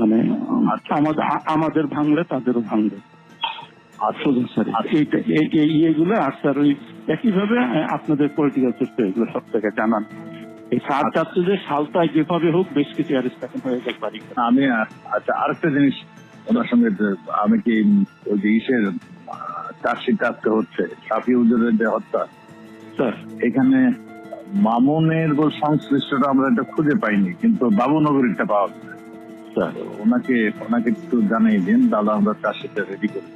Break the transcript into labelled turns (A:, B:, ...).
A: মানে
B: আচ্ছা।
A: আমাদের আমাদের ভাঙলে তাদেরও ভাঙবে
B: আচ্ছা।
A: এইগুলো আর স্যার ওই একইভাবে আপনাদের পলিটিক্যাল সিস্টেম এগুলো সব থেকে জানান এই সার
B: আচ্ছা।
A: চাচ্ছে যে যেভাবে হোক বেশ কিছু হয়ে যাক বাড়ি
B: আমি আচ্ছা আরেকটা জিনিস ওনার সঙ্গে আমি কি ওই যে ইসের চার্জশিট আজকে হচ্ছে সাফি উজুরের যে হত্যা
A: স্যার
B: এখানে মামুনের সংশ্লিষ্টটা আমরা এটা খুঁজে পাইনি কিন্তু বাবুনগরীরটা পাওয়া গেছে
A: স্যার
B: ওনাকে ওনাকে একটু জানিয়ে দিন তাহলে আমরা চাষিটা রেডি করি